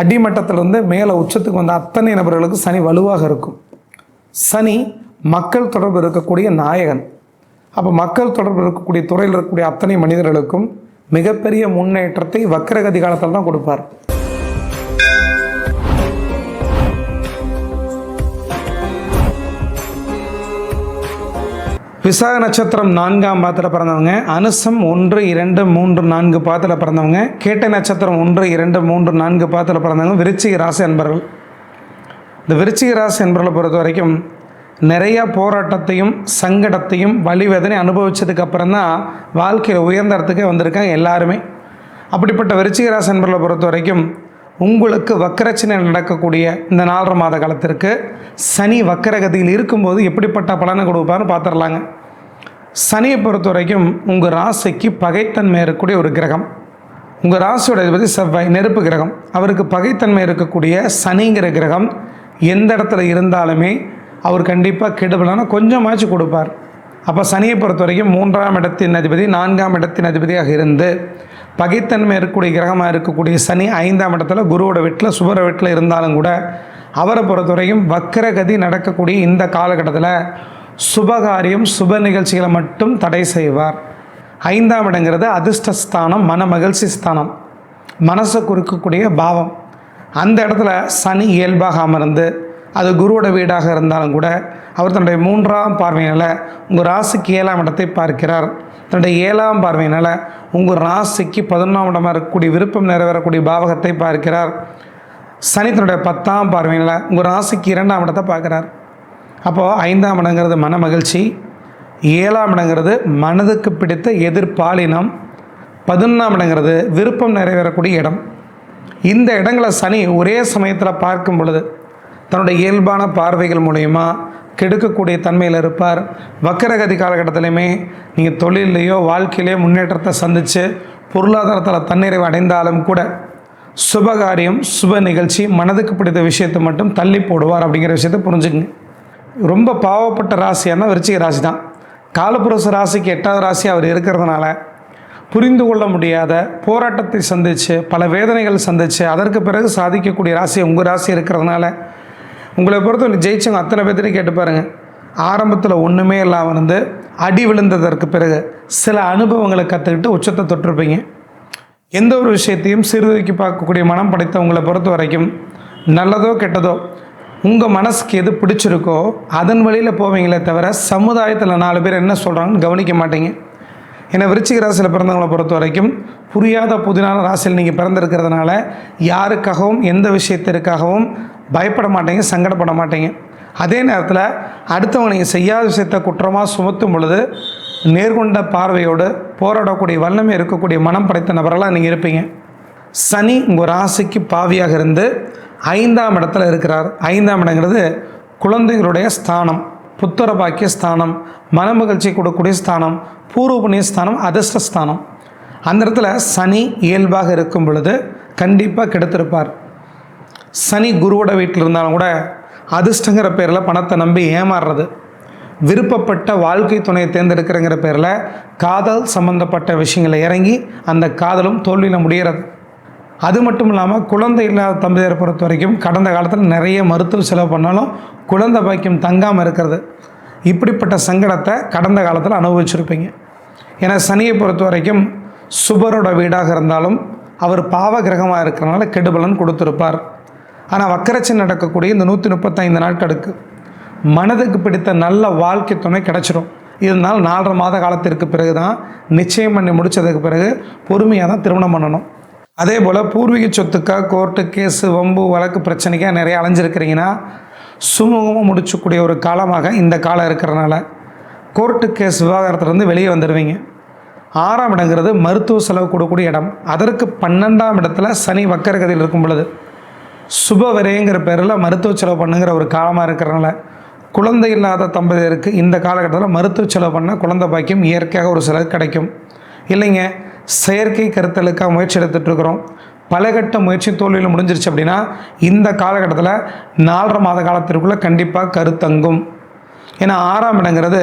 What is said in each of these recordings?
அடிமட்டத்திலிருந்து மேலே உச்சத்துக்கு வந்த அத்தனை நபர்களுக்கு சனி வலுவாக இருக்கும். சனி மக்கள் தொடர்பு இருக்கக்கூடிய நாயகன். அப்போ மக்கள் தொடர்பு இருக்கக்கூடிய துறையில் இருக்கக்கூடிய அத்தனை மனிதர்களுக்கும் மிகப்பெரிய முன்னேற்றத்தை வக்கரகதி காலத்தில் தான் கொடுப்பார். விசாக நட்சத்திரம் நான்காம் பாதத்தில் பிறந்தவங்க அனுசம் ஒன்று இரண்டு மூன்று நான்கு பாதத்தில் பிறந்தவங்க கேட்ட நட்சத்திரம் ஒன்று இரண்டு மூன்று நான்கு பாதத்தில் பிறந்தவங்க விருச்சிக ராசி அன்பர்கள். இந்த விருச்சிக ராசி என்பர்களை பொறுத்த வரைக்கும் நிறைய போராட்டத்தையும் சங்கடத்தையும் வழிவேதனை அனுபவித்ததுக்கு அப்புறம் தான் வாழ்க்கையில் உயர்ந்த இடத்துக்கே வந்திருக்காங்க எல்லாருமே. அப்படிப்பட்ட விருச்சிக ராசி என்பர்களை பொறுத்த வரைக்கும் உங்களுக்கு வக்கரச்சனை நடக்கக்கூடிய இந்த நாலரை மாத காலத்திற்கு சனி வக்கரகதியில் இருக்கும்போது எப்படிப்பட்ட பலனை கொடுப்பார்னு பார்த்துடலாங்க. சனியை பொறுத்த வரைக்கும் உங்கள் ராசிக்கு பகைத்தன்மை இருக்கக்கூடிய ஒரு கிரகம். உங்கள் ராசியோட அதிபதி செவ்வாய் நெருப்பு கிரகம். அவருக்கு பகைத்தன்மை இருக்கக்கூடிய சனிங்கிற கிரகம் எந்த இடத்துல இருந்தாலுமே அவர் கண்டிப்பாக கெடுபலான கொஞ்சமாச்சு கொடுப்பார். அப்போ சனியை பொறுத்த வரைக்கும் மூன்றாம் இடத்தின் அதிபதி நான்காம் இடத்தின் அதிபதியாக இருந்து பகைத்தன்மை இருக்கக்கூடிய கிரகமாக இருக்கக்கூடிய சனி ஐந்தாம் இடத்துல குருவோட வீட்டில் சுபர வீட்டில் இருந்தாலும் கூட அவரை பொறுத்தவரையும் வக்கரகதி நடக்கக்கூடிய இந்த காலகட்டத்தில் சுபகாரியம் சுப நிகழ்ச்சிகளை மட்டும் தடை செய்வார். ஐந்தாம் இடங்கிறது அதிர்ஷ்டஸ்தானம் மன மகிழ்ச்சி ஸ்தானம். மனசை குறுக்கக்கூடிய பாவம். அந்த இடத்துல சனி இயல்பாக அமர்ந்து அது குருவோட வீடாக இருந்தாலும் கூட அவர் தன்னுடைய மூன்றாம் பார்வையினால் உங்கள் ராசிக்கு ஏழாம் இடத்தை பார்க்கிறார். தன்னுடைய ஏழாம் பார்வையினால் உங்கள் ராசிக்கு பதினொன்றாம் இடமாக இருக்கக்கூடிய விருப்பம் நிறைவேறக்கூடிய பாவகத்தை பார்க்கிறார். சனி தன்னுடைய பத்தாம் பார்வையில் உங்கள் ராசிக்கு இரண்டாம் இடத்தை பார்க்குறார். அப்போது ஐந்தாம் இடங்கிறது மன மகிழ்ச்சி ஏழாம் இடங்கிறது மனதுக்கு பிடித்த எதிர்பாலினம் பதினொன்றாம் இடங்கிறது விருப்பம் நிறைவேறக்கூடிய இடம். இந்த இடங்களை சனி ஒரே சமயத்தில் பார்க்கும் பொழுது தன்னுடைய இயல்பான பார்வைகள் மூலயமா கெடுக்கக்கூடிய தன்மையில் இருப்பார். வக்கரகதி காலகட்டத்திலையுமே நீங்கள் தொழிலையோ வாழ்க்கையிலையோ முன்னேற்றத்தை சந்தித்து பொருளாதாரத்தில் தன்னிறைவு அடைந்தாலும் கூட சுபகாரியம் சுப நிகழ்ச்சி மனதுக்கு பிடித்த விஷயத்தை மட்டும் தள்ளி போடுவார் அப்படிங்கிற விஷயத்தை புரிஞ்சுங்க ரொம்ப பாவப்பட்ட ராசியானா விருச்சிக ராசி தான் காலப்புரச ராசிக்கு எட்டாவது ராசி அவர் இருக்கிறதுனால புரிந்து கொள்ள முடியாத போராட்டத்தை சந்தித்து பல வேதனைகள் சந்தித்து அதற்கு பிறகு சாதிக்கக்கூடிய ராசி உங்கள் ராசி இருக்கிறதுனால உங்களை பொறுத்தவரை ஜெயிச்சவங்க அத்தனை பேர்த்தையும் கேட்டு பாருங்கள் ஆரம்பத்தில் ஒன்றுமே இல்லாமல் இருந்து அடி விழுந்ததற்கு பிறகு சில அனுபவங்களை கற்றுக்கிட்டு உச்சத்தை தொட்டிருப்பீங்க. எந்த ஒரு விஷயத்தையும் சீர்தூக்கி பார்க்கக்கூடிய மனம் படைத்தவங்களை பொறுத்த வரைக்கும் நல்லதோ கெட்டதோ உங்கள் மனசுக்கு எது பிடிச்சிருக்கோ அதன் வழியில் போவீங்களே தவிர சமுதாயத்தில் நாலு பேர் என்ன சொல்கிறாங்கன்னு கவனிக்க மாட்டீங்க. ஏன்னா விருச்சிக ராசியில் பிறந்தவங்களை பொறுத்த வரைக்கும் புரியாத புதினான ராசியில் நீங்கள் பிறந்திருக்கிறதுனால யாருக்காகவும் எந்த விஷயத்திற்காகவும் பயப்பட மாட்டீங்க சங்கடப்பட மாட்டீங்க அதே நேரத்தில் அடுத்தவங்க நீங்கள் செய்யாத விஷயத்தை குற்றமாக சுமத்தும் பொழுது நேர்கொண்ட பார்வையோடு போராடக்கூடிய வல்லமை இருக்கக்கூடிய மனம் படைத்த நபரெல்லாம் நீங்கள் இருப்பீங்க. சனி உங்கள் ராசிக்கு பாவியாக இருந்து ஐந்தாம் இடத்துல இருக்கிறார். ஐந்தாம் இடங்கிறது குழந்தைகளுடைய ஸ்தானம் புத்தர பாக்கிய ஸ்தானம் மனமகிழ்ச்சி கொடுக்கக்கூடிய ஸ்தானம் பூர்வ புண்ணிய ஸ்தானம் அதிர்ஷ்ட ஸ்தானம். அந்த இடத்துல சனி இயல்பாக இருக்கும் பொழுது கண்டிப்பாக கெடுத்திருப்பார். சனி குருவோட வீட்டில் இருந்தாலும் கூட அதிர்ஷ்டங்கிற பேரில் பணத்தை நம்பி ஏமாறுறது. விருப்பப்பட்ட வாழ்க்கை துணையை தேர்ந்தெடுக்கிறங்கிற பேரில் காதல் சம்பந்தப்பட்ட விஷயங்களை இறங்கி அந்த காதலும் தோல்வியில் முடிகிறது அது மட்டும் இல்லாமல் குழந்தை இல்லாத தம்பதியரை பொறுத்த வரைக்கும் கடந்த காலத்தில் நிறைய மருத்துவ செலவு பண்ணாலும் குழந்தை பாக்கியம் தங்காமல் இருக்கிறது. இப்படிப்பட்ட சங்கடத்தை கடந்த காலத்தில் அனுபவிச்சிருப்பீங்க. ஏன்னா சனியை பொறுத்த வரைக்கும் சுபரோட வீடாக இருந்தாலும் அவர் பாவ கிரகமாக இருக்கிறனால கெடுபலன் கொடுத்துருப்பார். ஆனால் வக்கரச்சி நடக்கக்கூடிய இந்த நூற்றி முப்பத்தைந்து நாட்களுக்கு மனதுக்கு பிடித்த நல்ல வாழ்க்கை துணை கிடச்சிரும். இதனால் நாலரை மாத காலத்திற்கு பிறகு தான் நிச்சயம் பண்ணி முடித்ததுக்கு பிறகு பொறுமையாக தான் திருமணம் பண்ணணும். அதே போல் பூர்வீக சொத்துக்காக கோர்ட்டு கேஸு வம்பு வழக்கு பிரச்சனைக்காக நிறைய அலைஞ்சிருக்கிறீங்கன்னா சுமூகமாக முடிச்சக்கூடிய ஒரு காலமாக இந்த காலம் இருக்கிறனால கோர்ட்டு கேஸ் விவாகரத்துலேருந்து வெளியே வந்துடுவீங்க ஆறாம் இடங்கிறது மருத்துவ செலவு கொடுக்கக்கூடிய இடம். அதற்கு பன்னெண்டாம் இடத்துல சனி வக்கரகதியில் இருக்கும் பொழுது சுப விரயங்கிற பேரில் மருத்துவ செலவு பண்ணுங்கிற ஒரு காலமாக இருக்கிறனால குழந்தை இல்லாத தம்பதியருக்கு இந்த காலகட்டத்தில் மருத்துவ செலவு பண்ண குழந்தை பாக்கியம் இயற்கையாக ஒரு சிலர் கிடைக்கும். இல்லைங்க செயற்கை கருத்தலுக்காக முயற்சி எடுத்துகிட்டு இருக்கிறோம். பல கட்ட முயற்சி தோல்வியில் முடிஞ்சிருச்சு அப்படின்னா இந்த காலகட்டத்தில் நாலரை மாத காலத்திற்குள்ளே கண்டிப்பாக கருத்தங்கும். ஏன்னா ஆறாம் இடங்கிறது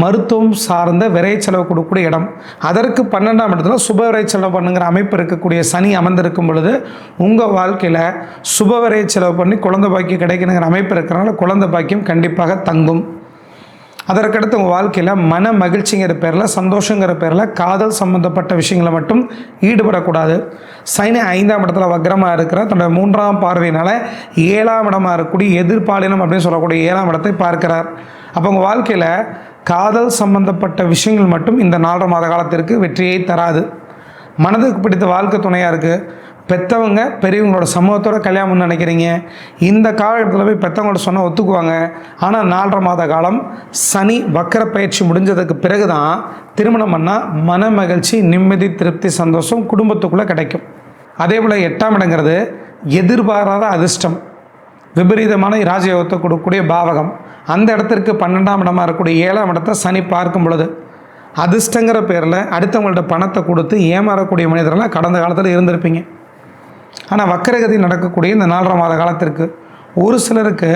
மருத்துவம் சார்ந்த விரை செலவு கொடுக்கக்கூடிய இடம். அதற்கு பன்னெண்டாம் இடத்துல சுப விரை செலவு பண்ணுங்கிற அமைப்பு இருக்கக்கூடிய சனி அமர்ந்திருக்கும் பொழுது உங்கள் வாழ்க்கையில் சுப விரை செலவு பண்ணி குழந்தை பாக்கியம் கிடைக்கணுங்கிற அமைப்பு இருக்கிறனால குழந்தை பாக்கியம் கண்டிப்பாக தங்கும். அதற்கடுத்து உங்கள் வாழ்க்கையில் மன மகிழ்ச்சிங்கிற பேரில் சந்தோஷங்கிற பேரில் காதல் சம்மந்தப்பட்ட விஷயங்களை மட்டும் ஈடுபடக்கூடாது. சைனி ஐந்தாம் இடத்துல வக்ரமாக இருக்கிற தன்னுடைய மூன்றாம் பார்வையினால் ஏழாம் இடமாக இருக்கக்கூடிய எதிர்பாலினம் அப்படின்னு சொல்லக்கூடிய ஏழாம் இடத்தை பார்க்கிறார். அப்போ உங்கள் வாழ்க்கையில் காதல் சம்பந்தப்பட்ட விஷயங்கள் மட்டும் இந்த நாலரை மாத காலத்திற்கு வெற்றியை தராது. மனதுக்கு பிடித்த வாழ்க்கை துணையாக இருக்குது பெற்றவங்க பெரியவங்களோட சமூகத்தோட கல்யாணம் நினைக்கிறீங்க. இந்த காலகட்டத்தில் போய் பெற்றவங்களோட சொன்னால் ஒத்துக்குவாங்க. ஆனால் நாலரை மாத காலம் சனி வக்கர பயிற்சி முடிஞ்சதுக்கு பிறகு தான் திருமணம் பண்ணால் மன மகிழ்ச்சி நிம்மதி திருப்தி சந்தோஷம் குடும்பத்துக்குள்ளே கிடைக்கும். அதே போல் எட்டாம் இடங்கிறது எதிர்பாராத அதிர்ஷ்டம். விபரீதமான ராஜயோகத்தை கொடுக்கக்கூடிய பாவகம். அந்த இடத்திற்கு பன்னெண்டாம் இடமா இருக்கக்கூடிய ஏழாம் இடத்தை சனி பார்க்கும் பொழுது அதிர்ஷ்டங்கிற பேரில் அடுத்தவங்கள்ட்ட பணத்தை கொடுத்து ஏமாறக்கூடிய மனிதர்கள்லாம் கடந்த காலத்தில் இருந்திருப்பீங்க. ஆனால் வக்கரகதி நடக்கக்கூடிய இந்த நாலரை மாத காலத்திற்கு ஒரு சிலருக்கு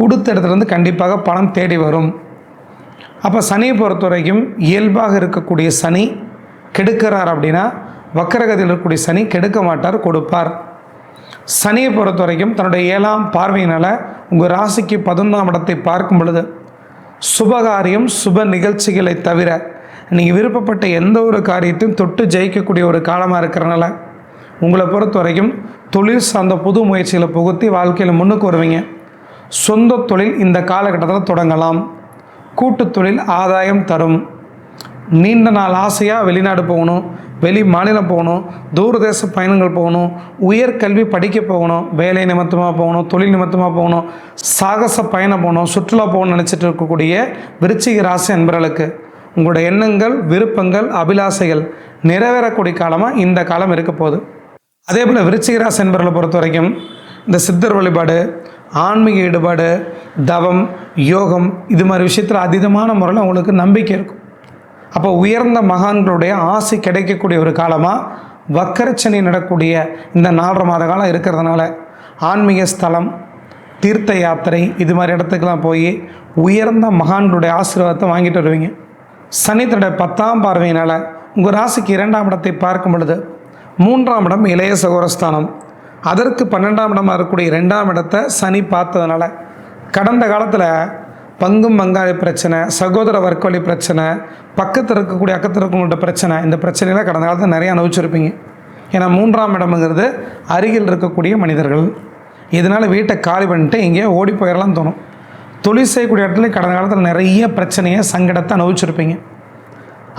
கொடுத்த இடத்துலேருந்து கண்டிப்பாக பணம் தேடி வரும். அப்போ சனியை பொறுத்த வரைக்கும் இயல்பாக இருக்கக்கூடிய சனி கெடுக்கிறார் அப்படின்னா வக்கரகதியில் இருக்கக்கூடிய சனி கெடுக்க மாட்டார் கொடுப்பார். சனியை பொறுத்த வரைக்கும் தன்னுடைய ஏழாம் பார்வையினால் உங்கள் ராசிக்கு பதினொன்றாம் இடத்தை பார்க்கும் பொழுது சுபகாரியம் சுப நிகழ்ச்சிகளை தவிர நீங்கள் விருப்பப்பட்ட எந்த ஒரு காரியத்தையும் தொட்டு ஜெயிக்கக்கூடிய ஒரு காலமாக இருக்கிறனால உங்களை பொறுத்த வரைக்கும் தொழில் சார்ந்த புது முயற்சிகளை புகுத்தி வாழ்க்கையில் முன்னுக்கு வருவீங்க. சொந்த தொழில் இந்த காலகட்டத்தில் தொடங்கலாம். கூட்டு தொழில் ஆதாயம் தரும். நீண்ட நாள் ஆசையாக வெளிநாடு போகணும் வெளி மாநிலம் போகணும் தூரதேச பயணங்கள் போகணும் உயர்கல்வி படிக்க போகணும் வேலை நிமித்தமாக போகணும் தொழில் நிமித்தமாக போகணும் சாகச பயணம் போகணும் சுற்றுலா போகணும்னு நினச்சிட்டு இருக்கக்கூடிய விருச்சிக ராசி அன்பர்களுக்கு உங்களோட எண்ணங்கள் விருப்பங்கள் அபிலாசைகள் நிறைவேறக்கூடிய காலமாக இந்த காலம் இருக்க போகுது. அதே போல் விருச்சிக ராசி அன்பர்களை பொறுத்த வரைக்கும் இந்த சித்தர் வழிபாடு ஆன்மீக ஈடுபாடு தவம் யோகம் இது மாதிரி விஷயத்தில் அதீதமான முறையில் அவங்களுக்கு நம்பிக்கை இருக்கும். அப்போ உயர்ந்த மகான்களுடைய ஆசை கிடைக்கக்கூடிய ஒரு காலமாக வக்கரச்சனை நடக்கக்கூடிய இந்த நாலரை மாத காலம் இருக்கிறதுனால ஆன்மீக ஸ்தலம் தீர்த்த யாத்திரை இது மாதிரி இடத்துக்கெல்லாம் போய் உயர்ந்த மகான்களுடைய ஆசீர்வாதத்தை வாங்கிட்டு வருவீங்க. சனி பத்தாம் பார்வையினால் உங்கள் ராசிக்கு இரண்டாம் இடத்தை பார்க்கும் பொழுது மூன்றாம் இடம் இளைய சகோரஸ்தானம் அதற்கு பன்னெண்டாம் இடமாக இருக்கக்கூடிய ரெண்டாம் இடத்தை சனி பார்த்ததுனால கடந்த காலத்தில் பங்கும் பங்காளி பிரச்சனை சகோதர வர்க்கவழி பிரச்சனை பக்கத்தில் இருக்கக்கூடிய அக்கத்தில் இருக்கவங்கள்ட்ட பிரச்சனை இந்த பிரச்சனைலாம் கடந்த காலத்தில் நிறைய அனுபவிச்சிருப்பீங்க. ஏன்னா மூன்றாம் இடம்ங்கிறது அருகில் இருக்கக்கூடிய மனிதர்கள். இதனால் வீட்டை காலி பண்ணிட்டு இங்கே ஓடி போயிடலாம் தோணும். தொழில் செய்யக்கூடிய இடத்துல கடந்த காலத்தில் நிறைய பிரச்சனையை சங்கடத்தை அனுபவிச்சிருப்பீங்க.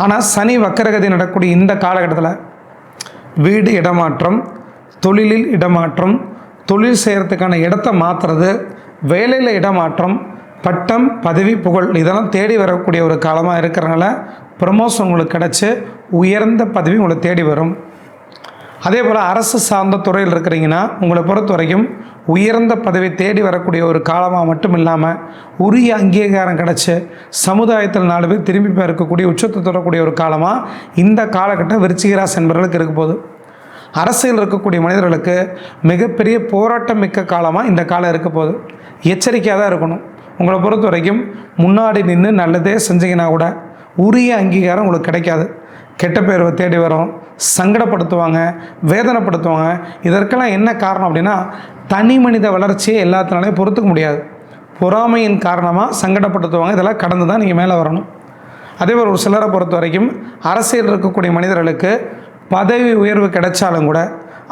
ஆனால் சனி வக்கரகதி நடக்கக்கூடிய இந்த காலகட்டத்தில் வீடு இடமாற்றம் தொழிலில் இடமாற்றம் தொழில் செய்கிறதுக்கான இடத்த மாற்றுறது வேலையில் இடமாற்றம் பட்டம் பதவி புகழ் இதெல்லாம் தேடி வரக்கூடிய ஒரு காலமாக இருக்கிறனால ப்ரமோஷன் உங்களுக்கு கிடச்சி உயர்ந்த பதவி உங்களை தேடி வரும். அதே போல் அரசு சார்ந்த துறையில் இருக்கிறீங்கன்னா உங்களை பொறுத்த வரைக்கும் உயர்ந்த பதவி தேடி வரக்கூடிய ஒரு காலமாக மட்டும் இல்லாமல் உரிய அங்கீகாரம் கிடச்சி சமுதாயத்தில் நாலு பேர் திரும்பி பார்க்கக்கூடிய இருக்கக்கூடிய உச்சத்தை தொடரக்கூடிய ஒரு காலமாக இந்த காலகட்டம் விருச்சிகராசி என்பவர்களுக்கு இருக்க போகுது. அரசியல் இருக்கக்கூடிய மனிதர்களுக்கு மிகப்பெரிய போராட்டம் மிக்க காலமாக இந்த காலம் இருக்க போகுது. எச்சரிக்கையாக தான் இருக்கணும். உங்களை பொறுத்த வரைக்கும் முன்னாடி நின்று நல்லதே செஞ்சீங்கன்னா கூட உரிய அங்கீகாரம் உங்களுக்கு கிடைக்காது. கெட்ட பேர் தேடி வரும் சங்கடப்படுத்துவாங்க வேதனைப்படுத்துவாங்க. இதற்கெல்லாம் என்ன காரணம் அப்படின்னா தனி மனித வளர்ச்சியை எல்லாத்தினாலையும் பொறுத்துக்க முடியாது. பொறாமையின் காரணமாக சங்கடப்படுத்துவாங்க இதெல்லாம் கடந்து தான் நீங்கள் மேலே வரணும். அதே போல் ஒரு சிலரை பொறுத்த வரைக்கும் அரசியல் இருக்கக்கூடிய மனிதர்களுக்கு பதவி உயர்வு கிடைச்சாலும் கூட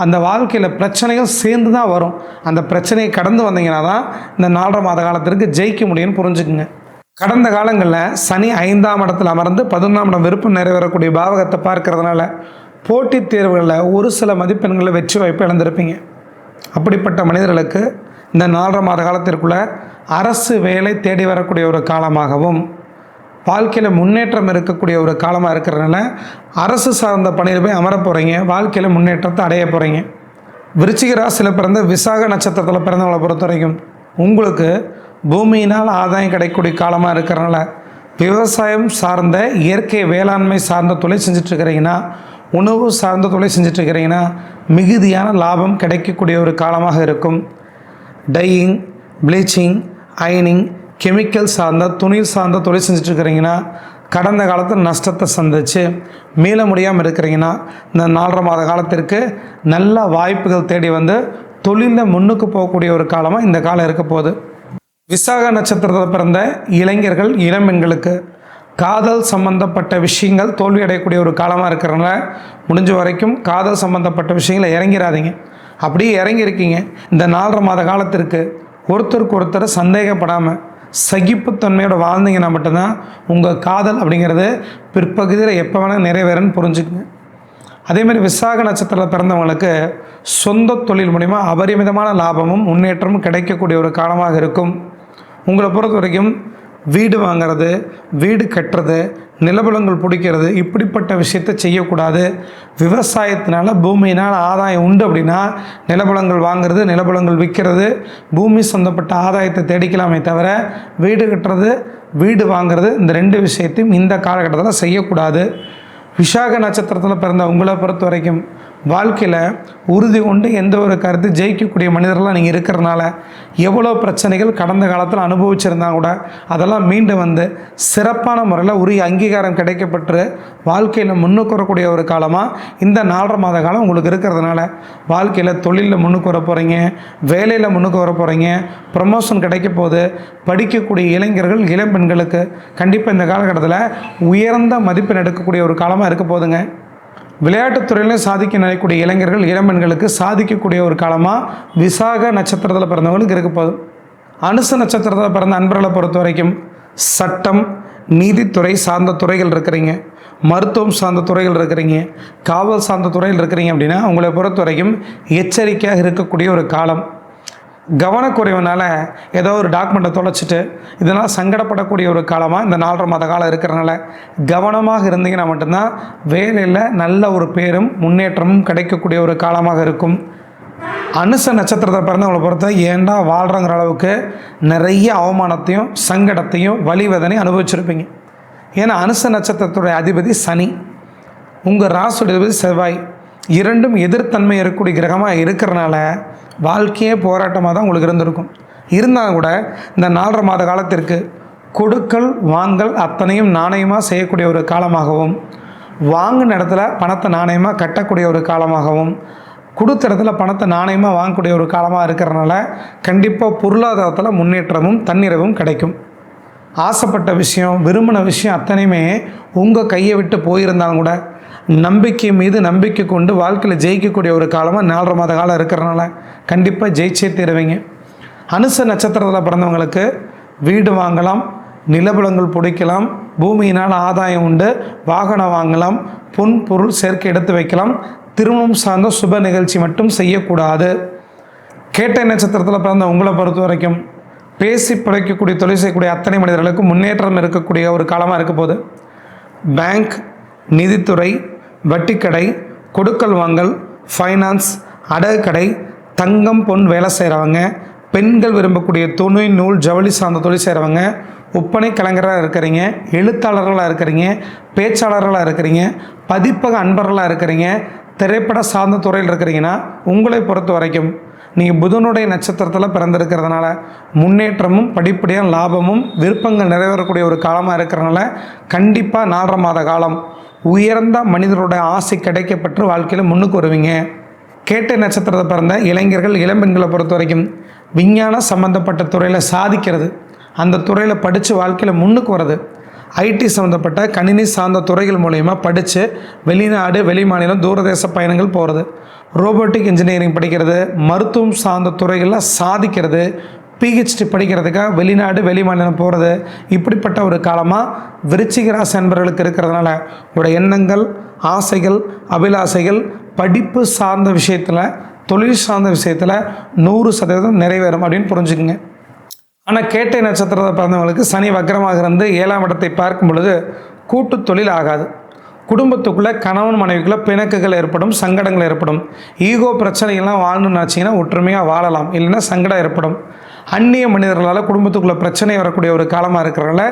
அந்த வாழ்க்கையில் பிரச்சனையும் சேர்ந்து தான் வரும். அந்த பிரச்சனையை கடந்து வந்தீங்கன்னா தான் இந்த நாலரை மாத காலத்திற்கு ஜெயிக்க முடியும்னு புரிஞ்சுக்குங்க. கடந்த காலங்களில் சனி ஐந்தாம் இடத்துல அமர்ந்து பதினொன்றாம் இடம் விருப்பம் நிறைவேறக்கூடிய பாவகத்தை பார்க்கறதுனால போட்டித் தேர்வுகளில் ஒரு சில மதிப்பெண்களில் வெற்றி வாய்ப்பு இழந்திருப்பீங்க. அப்படிப்பட்ட மனிதர்களுக்கு இந்த நாலரை மாத காலத்திற்குள்ளே அரசு வேலை தேடி வரக்கூடிய ஒரு காலமாகவும் வாழ்க்கையில் முன்னேற்றம் இருக்கக்கூடிய ஒரு காலமாக இருக்கிறதுனால அரசு சார்ந்த பணியில் போய் அமர போகிறீங்க வாழ்க்கையில் முன்னேற்றத்தை அடைய போகிறீங்க விருச்சிக ராசியில் பிறந்த விசாக நட்சத்திரத்தில் பிறந்தவங்களை பொறுத்த வரைக்கும் உங்களுக்கு பூமியினால் ஆதாயம் கிடைக்கக்கூடிய காலமாக இருக்கிறனால விவசாயம் சார்ந்த இயற்கை வேளாண்மை சார்ந்த தொழில் செஞ்சிட்ருக்கிறீங்கன்னா உணவு சார்ந்த தொழில் செஞ்சிட்ருக்கிறீங்கன்னா மிகுதியான லாபம் கிடைக்கக்கூடிய ஒரு காலமாக இருக்கும். டையிங் ப்ளீச்சிங் அயனிங் கெமிக்கல் சார்ந்த துணி சார்ந்த தொழில் செஞ்சுட்ருக்கிறீங்கன்னா கடந்த காலத்தில் நஷ்டத்தை சந்திச்சு மீள முடியாமல் இருக்கிறீங்கன்னா இந்த நாலரை மாத காலத்திற்கு நல்ல வாய்ப்புகள் தேடி வந்து தொழிலில் முன்னுக்கு போகக்கூடிய ஒரு காலமாக இந்த காலம் இருக்க போகுது. விசாக நட்சத்திரத்தில் பிறந்த இளைஞர்கள் இளம்பெண்களுக்கு காதல் சம்பந்தப்பட்ட விஷயங்கள் தோல்வி அடையக்கூடிய ஒரு காலமாக இருக்கிறனால முடிஞ்ச வரைக்கும் காதல் சம்பந்தப்பட்ட விஷயங்களை இறங்கிடாதீங்க அப்படியே இறங்கியிருக்கீங்க. இந்த நாலரை மாத காலத்திற்கு ஒருத்தருக்கு ஒருத்தர் சந்தேகப்படாமல் சகிப்புத்தன்மையோட வாழ்ந்தீங்கன்னா மட்டும்தான் உங்கள் காதல் அப்படிங்கிறது பிற்பகுதியில் எப்போ வேணால் நிறைவேறன்னு புரிஞ்சுக்குங்க. அதேமாதிரி விசாக நட்சத்திரத்தில் பிறந்தவங்களுக்கு சொந்த தொழில் மூலிமா அபரிமிதமான லாபமும் முன்னேற்றமும் கிடைக்கக்கூடிய ஒரு காலமாக இருக்கும். உங்களை பொறுத்த வரைக்கும் வீடு வாங்குறது வீடு கட்டுறது நிலபலங்கள் பிடிக்கிறது இப்படிப்பட்ட விஷயத்தை செய்யக்கூடாது. விவசாயத்தினால பூமியினால் ஆதாயம் உண்டு அப்படின்னா நிலபலங்கள் வாங்குறது நிலபலங்கள் விற்கிறது பூமி சொந்தப்பட்ட ஆதாயத்தை தேடிக்கலாமே தவிர வீடு கட்டுறது வீடு வாங்குறது இந்த ரெண்டு விஷயத்தையும் இந்த காலகட்டத்தில் செய்யக்கூடாது. விசாக நட்சத்திரத்தில் பிறந்த உங்களை பொறுத்த வரைக்கும் வாழ்க்கையில் உறுதி கொண்டு எந்த ஒரு கருத்து ஜெயிக்கக்கூடிய மனிதர்களாக நீங்கள் இருக்கிறனால எவ்வளோ பிரச்சனைகள் கடந்த காலத்தில் அனுபவிச்சிருந்தா கூட அதெல்லாம் மீண்டு வந்து சிறப்பான முறையில் உரிய அங்கீகாரம் கிடைக்கப்பட்டு வாழ்க்கையில் முன்னுக்கு வரக்கூடிய ஒரு காலமாக இந்த நாலரை மாத காலம் உங்களுக்கு இருக்கிறதுனால வாழ்க்கையில் தொழிலில் முன்னுக்கு வர போகிறீங்க வேலையில் முன்னுக்கு வர போகிறீங்க ப்ரமோஷன் கிடைக்க போது படிக்கக்கூடிய இளைஞர்கள் இளம்பெண்களுக்கு கண்டிப்பாக இந்த காலகட்டத்தில் உயர்ந்த மதிப்பெண் எடுக்கக்கூடிய ஒரு காலமாக இருக்க போதுங்க. விளையாட்டுத் துறையிலும் சாதிக்க நினைக்கக்கூடிய இளைஞர்கள் இளம்பெண்களுக்கு சாதிக்கக்கூடிய ஒரு காலமாக விசாக நட்சத்திரத்தில் பிறந்தவங்களுக்கு இருக்க போதும் அனுச நட்சத்திரத்தில் பிறந்த அன்பர்களை பொறுத்த வரைக்கும் சட்டம் நீதித்துறை சார்ந்த துறைகள் இருக்கிறீங்க. மருத்துவம் சார்ந்த துறைகள் இருக்கிறீங்க. காவல் சார்ந்த துறையில் இருக்கிறீங்க அப்படின்னா உங்களை பொறுத்த வரைக்கும் எச்சரிக்கையாக இருக்கக்கூடிய ஒரு காலம். கவனக்குறைவுனால ஏதோ ஒரு டாக்குமெண்ட்டை தொலைச்சிட்டு இதனால் சங்கடப்படக்கூடிய ஒரு காலமாக இந்த நாலரை மாத காலம் இருக்கிறனால கவனமாக இருந்தீங்கன்னா மட்டும்தான் வேலையில் நல்ல ஒரு பேரும் முன்னேற்றமும் கிடைக்கக்கூடிய ஒரு காலமாக இருக்கும். அனுச நட்சத்திரத்தை பிறந்தவங்களை பொறுத்த ஏண்டா வாழ்கிறங்கிற அளவுக்கு நிறைய அவமானத்தையும் சங்கடத்தையும் வழிவதனையும் அனுபவிச்சிருப்பீங்க. ஏன்னா அனுச நட்சத்திரத்துடைய அதிபதி சனி. உங்கள் ராசுடைய அதிபதி செவ்வாய். இரண்டும் எதிர்த்தன்மை இருக்கக்கூடிய கிரகமாக இருக்கிறனால வாழ்க்கையே போராட்டமாக தான் உங்களுக்கு இருந்திருக்கும். இருந்தால் கூட இந்த நாலரை மாத காலத்திற்கு கொடுக்கல் வாங்கல் அத்தனையும் நாணயமாக செய்யக்கூடிய ஒரு காலமாகவும் வாங்கின இடத்துல பணத்தை நாணயமாக கட்டக்கூடிய ஒரு காலமாகவும் கொடுத்த இடத்துல பணத்தை நாணயமாக வாங்கக்கூடிய ஒரு காலமாக இருக்கிறனால கண்டிப்பாக பொருளாதாரத்தில் முன்னேற்றமும் தன்னிறைவும் கிடைக்கும். ஆசைப்பட்ட விஷயம் விரும்பின விஷயம் அத்தனையுமே உங்கள் கையை விட்டு போயிருந்தாலும் கூட நம்பிக்கை மீது நம்பிக்கை கொண்டு வாழ்க்கையில் ஜெயிக்கக்கூடிய ஒரு காலமாக நாலரை மாத காலம் இருக்கிறனால கண்டிப்பாக ஜெயிச்சே தருவீங்க. அனுச நட்சத்திரத்தில் பிறந்தவங்களுக்கு வீடு வாங்கலாம் நிலபலங்கள் பிடிக்கலாம் பூமியினால் ஆதாயம் உண்டு வாகனம் வாங்கலாம் பொன் பொருள் சேர்க்கை எடுத்து வைக்கலாம் திருமணம் சார்ந்த சுப நிகழ்ச்சி மட்டும் செய்யக்கூடாது. கேட்டை நட்சத்திரத்தில் பிறந்த உங்களை பொறுத்த வரைக்கும் பேசி பிழைக்கக்கூடிய தொழில் செய்யக்கூடிய அத்தனை மனிதர்களுக்கும் முன்னேற்றம் இருக்கக்கூடிய ஒரு காலமாக இருக்க போகுது. பேங்க் நிதித்துறை வட்டிக்கடை கொடுக்கல் வாங்கல் ஃபைனான்ஸ் அடகு கடை தங்கம் பொன் வேலை செய்கிறவங்க பெண்கள் விரும்பக்கூடிய துணி நூல் ஜவுளி சார்ந்த தொழில் செய்கிறவங்க ஒப்பனை கலைஞராக இருக்கிறீங்க எழுத்தாளர்களாக இருக்கிறீங்க பேச்சாளர்களாக இருக்கிறீங்க பதிப்பக அன்பர்களாக இருக்கிறீங்க திரைப்பட சார்ந்த துறையில் இருக்கிறீங்கன்னா உங்களை பொறுத்த வரைக்கும் நீங்கள் புதனுடைய நட்சத்திரத்தில் பிறந்திருக்கிறதுனால முன்னேற்றமும் படிப்படியாக லாபமும் விருப்பங்கள் நிறைவேறக்கூடிய ஒரு காலமாக இருக்கிறனால கண்டிப்பாக நாலரை மாத காலம் உயர்ந்த மனிதரோட ஆசை கிடைக்கப்பட்டு வாழ்க்கையில் முன்னுக்கு வருவீங்க. கேட்டை நட்சத்திரத்தை பிறந்த இளைஞர்கள் இளம்பெண்களை பொறுத்த வரைக்கும் விஞ்ஞான சம்மந்தப்பட்ட துறையில் சாதிக்கிறது. அந்த துறையில் படித்து வாழ்க்கையில் முன்னுக்கு வர்றது. ஐடி சம்மந்தப்பட்ட கணினி சார்ந்த துறைகள் மூலயமா படித்து வெளிநாடு வெளி மாநிலம் தூரதேச பயணங்கள் போகிறது ரோபோட்டிக் இன்ஜினியரிங் படிக்கிறது மருத்துவம் சார்ந்த துறைகளில் சாதிக்கிறது பிஹெச்டி படிக்கிறதுக்காக வெளிநாடு வெளி மாநிலம் போகிறது இப்படிப்பட்ட ஒரு காலமாக விருச்சிக ராசி அன்பர்களுக்கு இருக்கிறதுனால உங்களோட எண்ணங்கள் ஆசைகள் அபிலாசைகள் படிப்பு சார்ந்த விஷயத்தில் தொழில் சார்ந்த விஷயத்தில் நூறு சதவீதம் நிறைவேறும் அப்படின்னு புரிஞ்சுக்குங்க. ஆனால் கேட்டை நட்சத்திரத்தை பிறந்தவங்களுக்கு சனி வக்கரமாக இருந்து ஏழாம் இடத்தை பார்க்கும் பொழுது கூட்டு தொழில் ஆகாது. குடும்பத்துக்குள்ளே கணவன் மனைவிக்குள்ளே பிணக்குகள் ஏற்படும் சங்கடங்கள் ஏற்படும். ஈகோ பிரச்சனைகள்லாம் வாழணும்னு ஒற்றுமையாக வாழலாம். இல்லைன்னா சங்கடம் ஏற்படும். அந்நிய மனிதர்களால் குடும்பத்துக்குள்ளே பிரச்சனை வரக்கூடிய ஒரு காலமாக இருக்கிறனால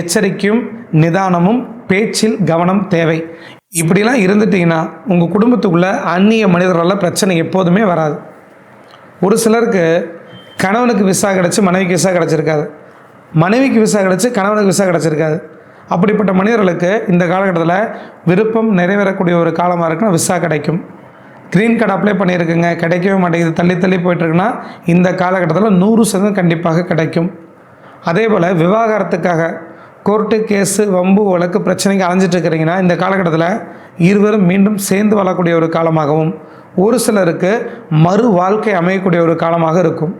எச்சரிக்கையும் நிதானமும் பேச்சில் கவனம் தேவை. இப்படிலாம் இருந்துட்டிங்கன்னா உங்கள் குடும்பத்துக்குள்ளே அந்நிய மனிதர்களால் பிரச்சனை எப்போதுமே வராது. ஒரு சிலருக்கு கணவனுக்கு விசா கிடச்சி மனைவிக்கு விசா கிடச்சிருக்காது. மனைவிக்கு விசா கிடச்சி கணவனுக்கு விசா கிடச்சிருக்காது. அப்படிப்பட்ட மனிதர்களுக்கு இந்த காலகட்டத்தில் விருப்பம் நிறைவேறக்கூடிய ஒரு காலமாக இருக்குன்னா விசா கிடைக்கும். க்ரீன் கார்டு அப்ளை பண்ணியிருக்குங்க. கிடைக்கவே மாட்டேங்குது. தள்ளி தள்ளி போயிட்டுருக்குன்னா இந்த காலகட்டத்தில் நூறு சதவீதம் கண்டிப்பாக கிடைக்கும். அதே போல் விவாகரத்துக்காக கோர்ட்டு கேஸு வம்பு வழக்கு பிரச்சனைக்கு அலைஞ்சிட்ருக்கிறீங்கன்னா இந்த காலகட்டத்தில் இருவரும் மீண்டும் சேர்ந்து வாழக்கூடிய ஒரு காலமாகவும் ஒரு சிலருக்கு மறு வாழ்க்கை அமையக்கூடிய ஒரு காலமாக இருக்கும்.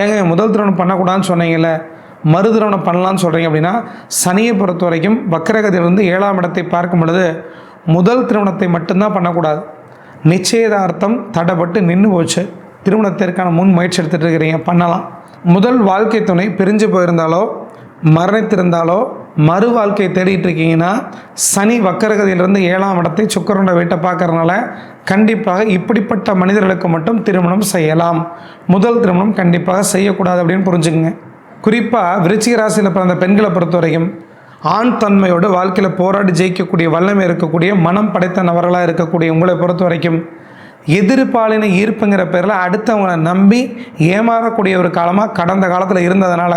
ஏங்க முதல் திருமணம் பண்ணக்கூடாதுன்னு சொன்னீங்கல்ல மறு திருமணம் பண்ணலான்னு சொல்கிறீங்க அப்படின்னா சனியை பொறுத்த வரைக்கும் வக்கரகதியிலிருந்து ஏழாம் இடத்தை பார்க்கும் பொழுது முதல் திருமணத்தை மட்டும்தான் பண்ணக்கூடாது. நிச்சயதார்த்தம் தடைப்பட்டு நின்று போச்சு. திருமணத்திற்கான முன் முயற்சி எடுத்துகிட்டு இருக்கிறீங்க பண்ணலாம். முதல் வாழ்க்கை துணை பிரிஞ்சு போயிருந்தாலோ மரணித்திருந்தாலோ மறு வாழ்க்கையை தேடிட்டு இருக்கீங்கன்னா சனி வக்கரகதியிலிருந்து ஏழாம் இடத்தை சுக்கரனோட வீட்டை பார்க்கறதுனால கண்டிப்பாக இப்படிப்பட்ட மனிதர்களுக்கு மட்டும் திருமணம் செய்யலாம். முதல் திருமணம் கண்டிப்பாக செய்யக்கூடாது அப்படின்னு புரிஞ்சுக்குங்க. குறிப்பாக விருச்சிக ராசியில் பிறந்த பெண்களை பொறுத்த வரைக்கும் ஆண் தன்மையோடு வாழ்க்கையில் போராடி ஜெயிக்கக்கூடிய வல்லமை இருக்கக்கூடிய மனம் படைத்த நபர்களாக இருக்கக்கூடிய உங்களை பொறுத்த வரைக்கும் எதிர்பாலின ஈர்ப்புங்கிற பேரில் அடுத்தவங்களை நம்பி ஏமாறக்கூடிய ஒரு காலமாக கடந்த காலத்தில் இருந்ததுனால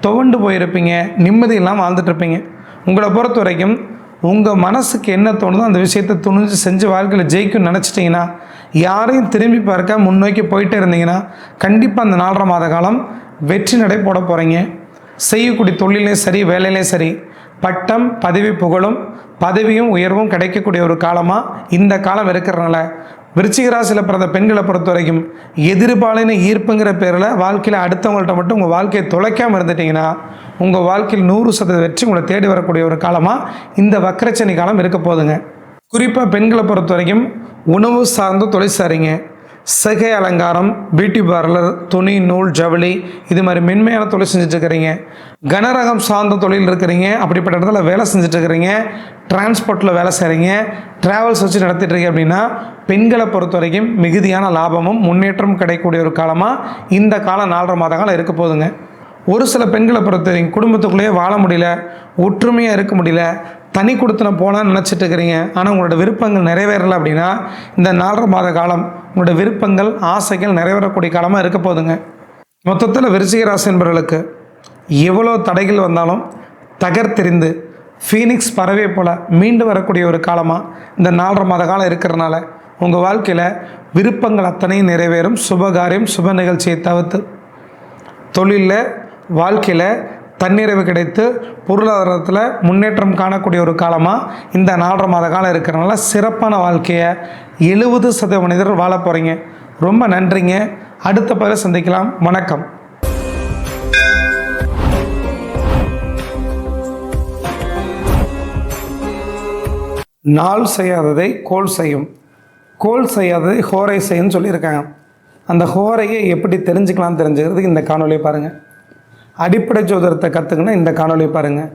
துவண்டு போயிருப்பீங்க நிம்மதி இல்லாமல் வாழ்ந்துட்டுருப்பீங்க. உங்களை பொறுத்த வரைக்கும் உங்கள் மனசுக்கு என்ன தோணுதோ அந்த விஷயத்தை துணிஞ்சு செஞ்சு வாழ்க்கையில் ஜெயிக்கும்னு நினச்சிட்டிங்கன்னா யாரையும் திரும்பி பார்க்க முன்னோக்கி போயிட்டே இருந்தீங்கன்னா கண்டிப்பாக அந்த நாலரை மாத காலம் வெற்றி நடை போட போகிறீங்க செய்யக்கூடிய தொழிலையும் சரி வேலையிலையும் சரி பட்டம் பதவி புகழும் பதவியும் உயர்வும் கிடைக்கக்கூடிய ஒரு காலமாக இந்த காலம் இருக்கிறனால விருச்சிக ராசியில் பிறந்த பெண்களை பொறுத்த வரைக்கும் எதிர்பாலின ஈர்ப்புங்கிற பேரில் வாழ்க்கையில் அடுத்தவங்கள்ட்ட மட்டும் உங்கள் வாழ்க்கையை தொலைக்காமல் இருந்துட்டிங்கன்னா உங்கள் வாழ்க்கையில் நூறு சதவீத வெற்றி உங்களை தேடி வரக்கூடிய ஒரு காலமாக இந்த வக்கரச்சனி காலம் இருக்க போதுங்க குறிப்பாக பெண்களை பொறுத்த வரைக்கும் உணவு சார்ந்த தொழில் சாரிங்க. சிகை அலங்காரம் பியூட்டி பார்லர் துணி நூல் ஜவுளி இது மாதிரி மென்மையான தொழில் செஞ்சுட்ருக்கிறீங்க கனரகம் சார்ந்த தொழில் இருக்கிறீங்க அப்படிப்பட்ட இடத்துல வேலை செஞ்சுட்ருக்கிறீங்க டிரான்ஸ்போர்ட்டில் வேலை செய்கிறீங்க ட்ராவல்ஸ் வச்சு நடத்திட்டுருக்கீங்க அப்படின்னா பெண்களை பொறுத்த வரைக்கும் மிகுதியான லாபமும் முன்னேற்றம் கிடைக்கக்கூடிய ஒரு காலமாக இந்த காலம் நாலரை மாத காலம் இருக்க போதுங்க ஒரு சில பெண்களை பொறுத்த வரைக்கும் குடும்பத்துக்குள்ளேயே வாழ முடியல ஒற்றுமையாக இருக்க முடியல தனி கொடுத்தன போகலான்னு நினச்சிட்டு இருக்கிறீங்க. ஆனால் உங்களோட விருப்பங்கள் நிறைவேறலை அப்படின்னா இந்த நாலரை மாத காலம் உங்களோட விருப்பங்கள் ஆசைகள் நிறைவேறக்கூடிய காலமாக இருக்க போதுங்க மொத்தத்தில் விருச்சிகராசி என்பவர்களுக்கு எவ்வளோ தடைகள் வந்தாலும் தகர்த்தெறிந்து ஃபீனிக்ஸ் பறவை போல் மீண்டு வரக்கூடிய ஒரு காலமாக இந்த நாலரை மாத காலம் இருக்கிறனால உங்கள் வாழ்க்கையில் விருப்பங்கள் அத்தனையும் நிறைவேறும் சுபகாரியம் சுப நிகழ்ச்சியை தவிர்த்து. தொழிலில் வாழ்க்கையில் தன்னிறைவு கிடைத்து பொருளாதாரத்தில் முன்னேற்றம் காணக்கூடிய ஒரு காலமாக இந்த நாலரை மாத காலம் இருக்கிறனால சிறப்பான வாழ்க்கையை எழுபது சதவீத மனிதர்கள் வாழ போகிறீங்க ரொம்ப நன்றிங்க. அடுத்த பதில் சந்திக்கலாம். வணக்கம். நாள் செய்யாததை கோல் செய்யும். கோல் செய்யாததை ஹோரை செய்யும்னு சொல்லியிருக்காங்க. அந்த ஹோரையை எப்படி தெரிஞ்சுக்கலாம்னு தெரிஞ்சுக்கிறதுக்கு இந்த காணொலியை பாருங்கள் அடிப்படை ஜோதிடத்தை கற்றுக்கணும் இந்த காணொலியை பாருங்கள்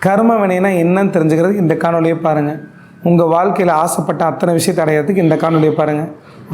கர்ம வினைனா என்னன்னு தெரிஞ்சுக்கிறதுக்கு இந்த காணொலியை பாருங்கள் உங்கள் வாழ்க்கையில் ஆசைப்பட்ட அத்தனை விஷயத்தை அடையிறதுக்கு இந்த காணொலியை பாருங்கள்